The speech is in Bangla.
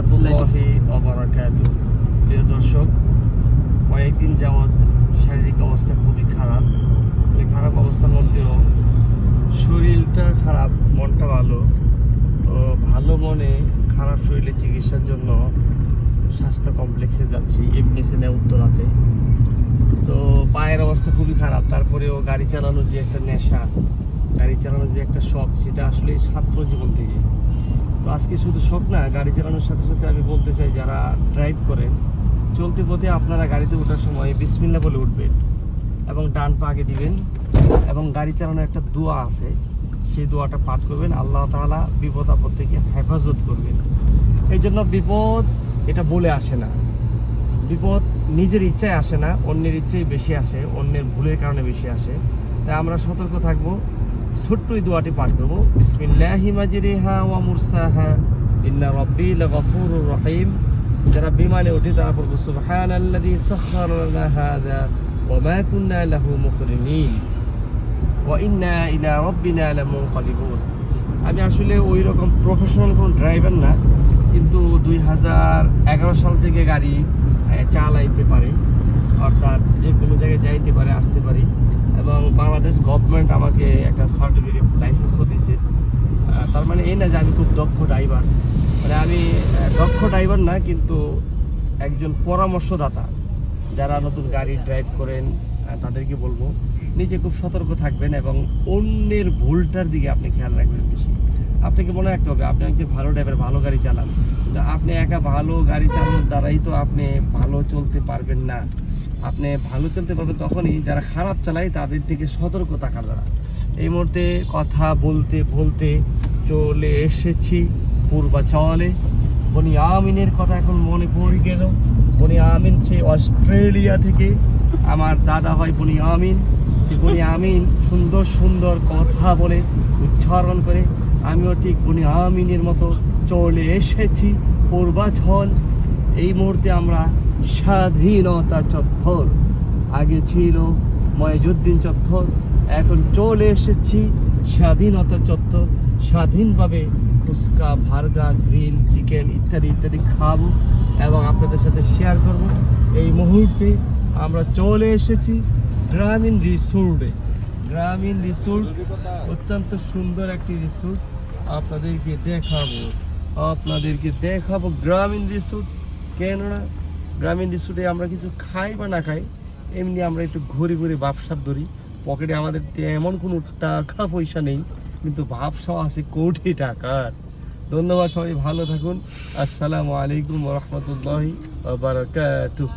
রহমতুল্লাহি অবরাকাতু। প্রিয় দর্শক, কয়েকদিন যাবৎ শারীরিক অবস্থা খুবই খারাপ। এই খারাপ অবস্থার মধ্যেও শরীরটা খারাপ, মনটা ভালো। তো ভালো মনে খারাপ শরীরে চিকিৎসার জন্য স্বাস্থ্য কমপ্লেক্সে যাচ্ছি এমনিসিনে উত্তরাতে। তো পায়ের অবস্থা খুবই খারাপ, তারপরেও গাড়ি চালানোর যে একটা নেশা, গাড়ি চালানোর যে একটা শখ, সেটা আসলে ছাত্র জীবন থেকে। তো আজকে শুধু শখ না, গাড়ি চালানোর সাথে সাথে আমি বলতে চাই, যারা ড্রাইভ করেন চলতে পথে আপনারা গাড়িতে ওঠার সময় বিসমিল্লা বলে উঠবেন এবং ডান পা আগে দিবেন এবং গাড়ি চালানোর একটা দোয়া আছে, সেই দোয়াটা পাঠ করবেন। আল্লাহ তাআলা বিপদ আপদ থেকে হেফাজত করবেন। এই জন্য বিপদ এটা বলে আসে না। বিপদ নিজের ইচ্ছায় আসে না, অন্যের ইচ্ছায় বেশি আসে, অন্যের ভুলের কারণে বেশি আসে। তাই আমরা সতর্ক থাকব। ছোট্ট এই দোয়াটি পাঠ করব। বিসমিল্লাহি মাজরিহা ওয়া মুরসাহা। ইন্না রাব্বি লাগফুরুর রহিম। যারা বিমানে ওঠে, তারা পড়ব, সুবহানাল্লাযী সাখখারা লানা হাযা ওয়া মা কুন্না লাহু মুকরিনিন ওয়া ইন্না ইলা রাব্বিনা লামুনকালিবুন। আমি আসলে ওই রকম প্রফেশনাল কোনো ড্রাইভার না, কিন্তু দুই হাজার এগারো সাল থেকে গাড়ি চালাইতে পারি। অর্থাৎ যে কোনো জায়গায় যাইতে পারে, আসতে পারি। এবং বাংলাদেশ গভর্নমেন্ট আমাকে একটা সার্টিফিকেট লাইসেন্সও দিয়েছে। তার মানে এই না যে আমি খুব দক্ষ ড্রাইভার মানে আমি দক্ষ ড্রাইভার না, কিন্তু একজন পরামর্শদাতা যারা নতুন গাড়ি ড্রাইভ করেন তাদেরকে বলব, নিজে খুব সতর্ক থাকবেন এবং অন্যের ভুলটার দিকে আপনি খেয়াল রাখবেন বেশি। আপনাকে মনে রাখতে হবে? আপনি একজন ভালো ড্রাইভার ভালো গাড়ি চালান। আপনি একা ভালো গাড়ি চালানোর দ্বারাই তো আপনি ভালো চলতে পারবেন না। আপনি ভালো চলতে পারবেন তখনই যারা খারাপ চালায় তাদের থেকে সতর্ক থাকার দ্বারা এই মুহূর্তে কথা বলতে বলতে চলে এসেছি পূর্বাচলে। বনি আমিনের কথা এখন মনে পড়ে গেল। বনি আমিন সে অস্ট্রেলিয়া থেকে। আমার দাদা হয় বনি আমিন। সে বনি আমিন সুন্দর সুন্দর কথা বলে, উচ্চারণ করে। আমিও ঠিক বনি আমিনের মতো চলে এসেছি পূর্বাচল। এই মুহূর্তে আমরা স্বাধীনতা চত্বর। আগে ছিল ময়জুদ্দিন চত্বর, এখন চলে এসেছি স্বাধীনতা চত্বর। স্বাধীনভাবে ফুচকা ভার্গার গ্রিল, চিকেন ইত্যাদি ইত্যাদি খাব এবং আপনাদের সাথে শেয়ার করব। এই মুহূর্তে আমরা চলে এসেছি গ্রামীণ রিসোর্টে। গ্রামীণ রিসোর্ট অত্যন্ত সুন্দর একটি রিসোর্ট। আপনাদেরকে দেখাবো আপনাদেরকে দেখাবো গ্রামীণ রিসোর্ট। কেননা গ্রামীণ রিসোর্টে আমরা কিছু খাই বা না খাই, এমনি আমরা একটু ঘুরে ঘুরে ব্যবসা ধরি। পকেটে আমাদের এমন কোনো টাকা পয়সা নেই, কিন্তু ভাবসা আছে কোটি টাকার। ধন্যবাদ সবাই, ভালো থাকুন। আসসালামু আলাইকুম রহমতুল্লাহি বারাকাতুহ।